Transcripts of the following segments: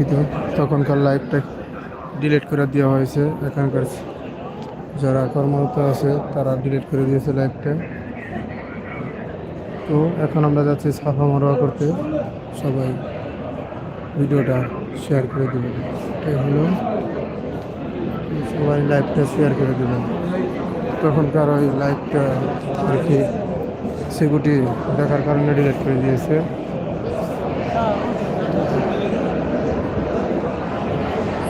দুঃখিত। তখনকার লাইভটা ডিলিট করে দেওয়া হয়েছে এখানকার যারা কর্মরত আছে, তারা ডিলিট করে দিয়েছে লাইভটা তো এখন আমরা যাচ্ছি সাফা মারোয়া করতে। সবাই ভিডিওটা শেয়ার করে দেবেন। এটাই হলো। সবাই লাইভটা শেয়ার করে দেবেন। তখনকার ওই লাইভটা আর কি সিকিউরিটি দেখার কারণে ডিলিট করে দিয়েছে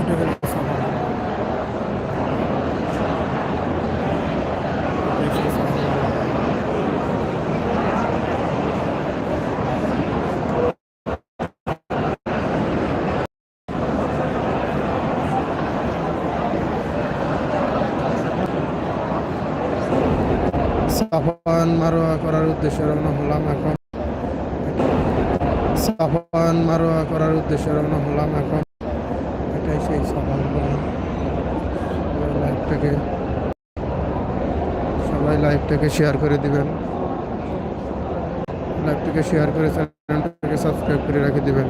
এটা হলো সাফা। এটা হচ্ছে সাফা। সাফান মারোয়া করার উদ্দেশ্যে রওনা হলাম এখন। সাফান মারোয়া করার উদ্দেশ্যে রওনা হলাম এখন। এটাই সেই সাফান লাইভটাকে সবাই লাইভটাকে শেয়ার করে দিবেন। লাইভটাকে শেয়ার করে চ্যানেলটাকে সাবস্ক্রাইব করে রেখে দিবেন।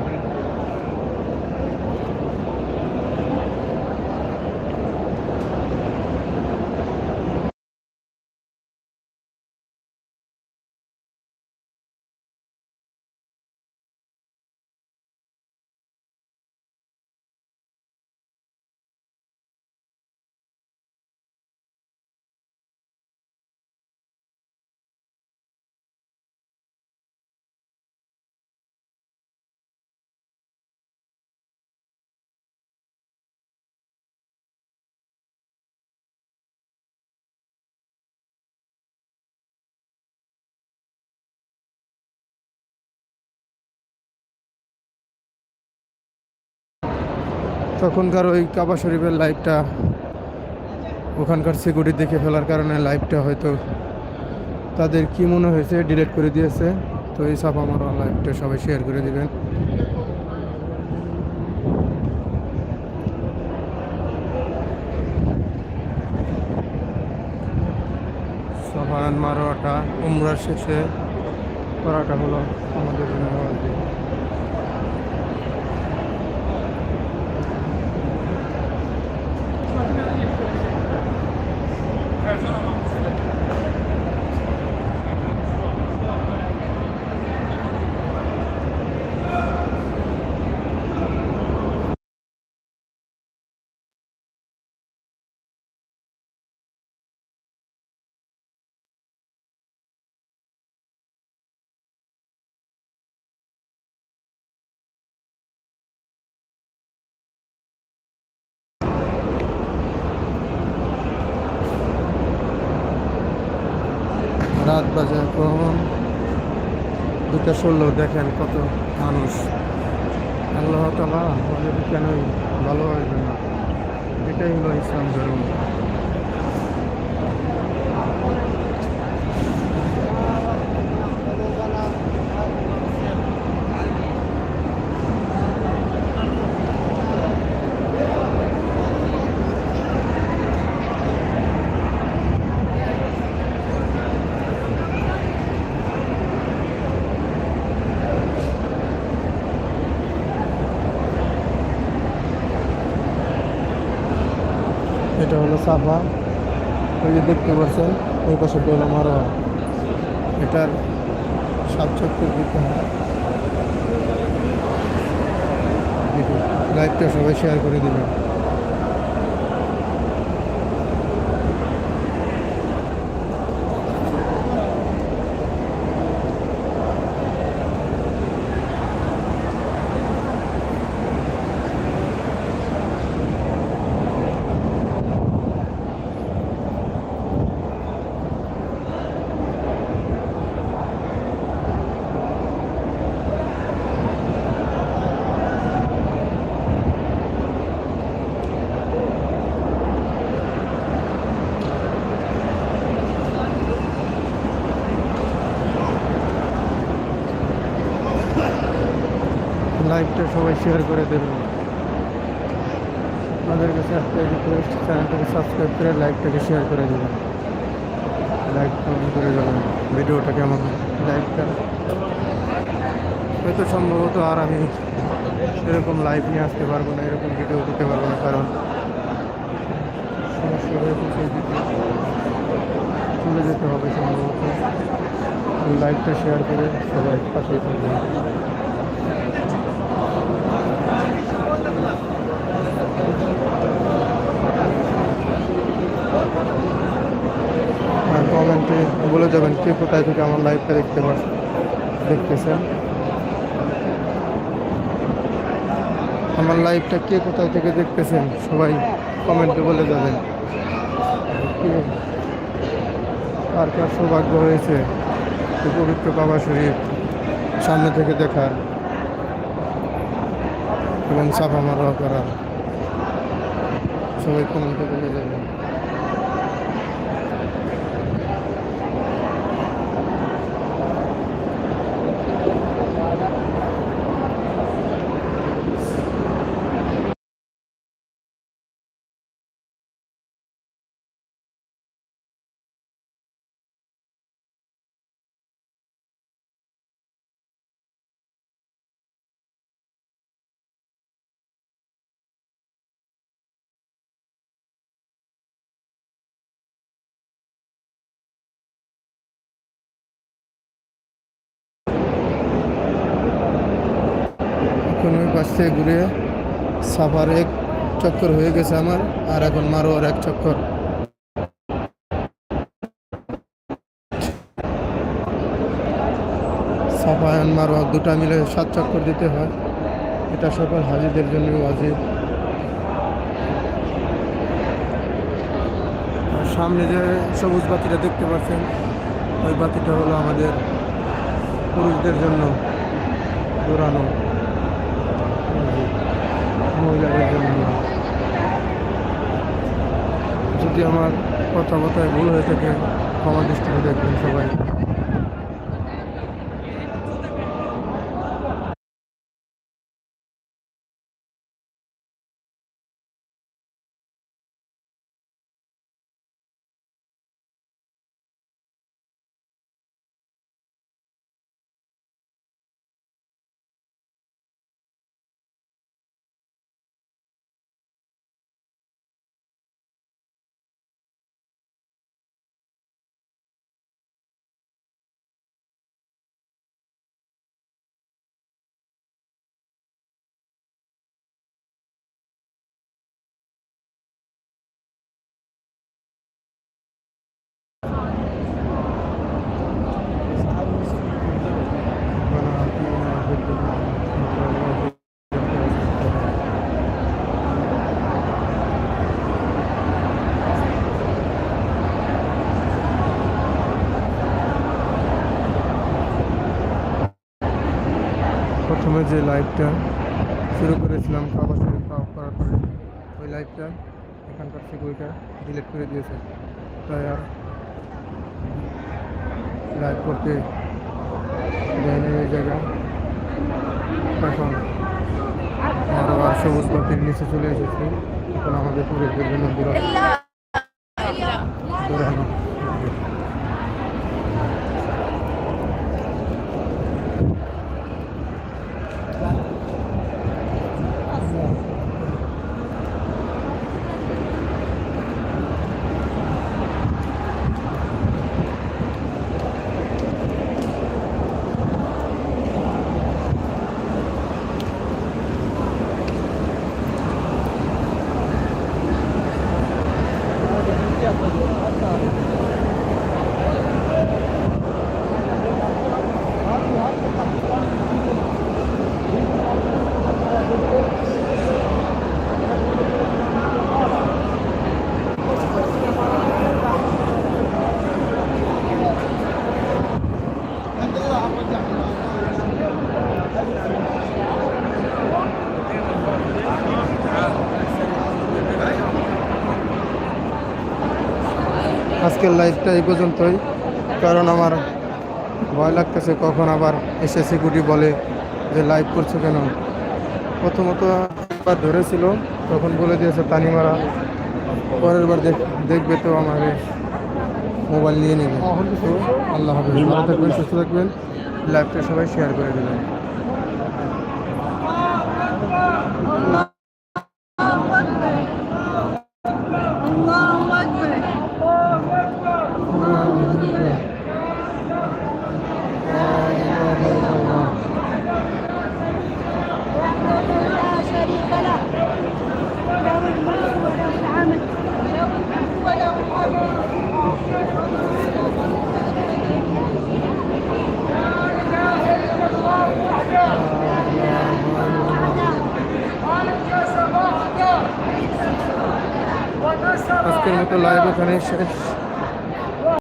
তখনকার ওই কাবা শরীফের লাইভটা ওখানকার সিকিউরিটি দেখে ফেলার কারণে লাইভটা হয়তো তাদের কি মনে হয়েছে ডিলিট করে দিয়েছে। তো এই সাফা মারা লাইভটা সবাই শেয়ার করে দিবেন। সাফান মারোয়াটা উমরার শেষে করাটা হলো আমাদের জন্য ওয়াজিব। রাত বাজে এখন দুটা ষোলো, দেখেন কত মানুষ। আল্লাহ তালা আমাদের কেনই ভালো হবে না? এটাই হলো ইসলাম ধর্ম এটা হলো সাফা, ওই যে দেখতে পাচ্ছেন, ওই পাশে হলো মারোয়া এটার সাতচক্কর দিতে হয়। লাইভটা সবাই শেয়ার করে দেবেন। লাইভটা সবাই শেয়ার করে দেবেন আপনাদের কাছে একটা রিকোয়েস্ট চ্যানেলটাকে সাবস্ক্রাইব করে লাইভটাকে শেয়ার করে দেবেন। লাইক কমেন্ট করে যাবেন ভিডিওটা কেমন লাইভটা হয়তো সম্ভবত আর আমি এরকম লাইভ নিয়ে আসতে পারব না, এরকম ভিডিও দিতে পারব না, কারণ চলে যেতে হবে সম্ভবত। লাইভটা শেয়ার করে সবাই পাশে থাকবেন আর কমেন্টে বলে যাবেন কে কোথায় থেকে আমার লাইভটা দেখতে পার দেখতেছেন? আমার লাইভটা কে কোথায় থেকে দেখতেছেন? সবাই কমেন্টে বলে যাবেন। কে- কার সৌভাগ্য হয়েছে? পবিত্র বাবা শরীফ সামনে থেকে দেখার এবং সাফা মারা করার। সবাই কমেন্টে বলে যাবেন। এখন ওই পাশ থেকে ঘুরে সাফার এক চক্কর হয়ে গেছে আমার, আর এখন মারোয়ার এক চক্কর। সাফায়ন আর মারোয়া দুটা মিলে সাত চক্কর দিতে হয়। এটা সকল হাজিদের জন্য ওয়াজিব। সামনে যে সবুজ বাতিটা দেখতে পাচ্ছেন, ওই বাতিটা হলো আমাদের পুরুষদের জন্য দৌড়ানো। মহিলাদের জন্য। যদি আমার কথা কথায় ভুল হয়ে থাকে ক্ষমা দৃষ্টিতে দেখবেন সবাই। প্রথমে যে লাইভটা শুরু করেছিলাম, কাবা শরীফ করার পরে ওই লাইভটা এখানকার ওইটা ডিলিট করে দিয়েছে। তাই আর লাইভ করতে দেয়নি ওই জায়গা এখন আরও আর সবুজ বাতির নিচে চলে এসেছি। এখন আমাদের পুরুষদের জন্য বিরত আজকের লাইভটা এই পর্যন্তই। কারণ আমার ভয় লাগতেছে কখন আবার এসে সিকিউরিটি বলে যে লাইভ করছ কেন। প্রথমত একবার ধরেছিল তখন বলে দিয়েছে তানিমারা। পরের বার দেখ- দেখবে তো আমার মোবাইল নিয়ে নেবে। তো আল্লাহ হাফিজ। ভালো থাকবেন সুস্থ থাকবেন। লাইভটা সবাই শেয়ার করে দেবেন। মতো লাইভ এখানে শেষ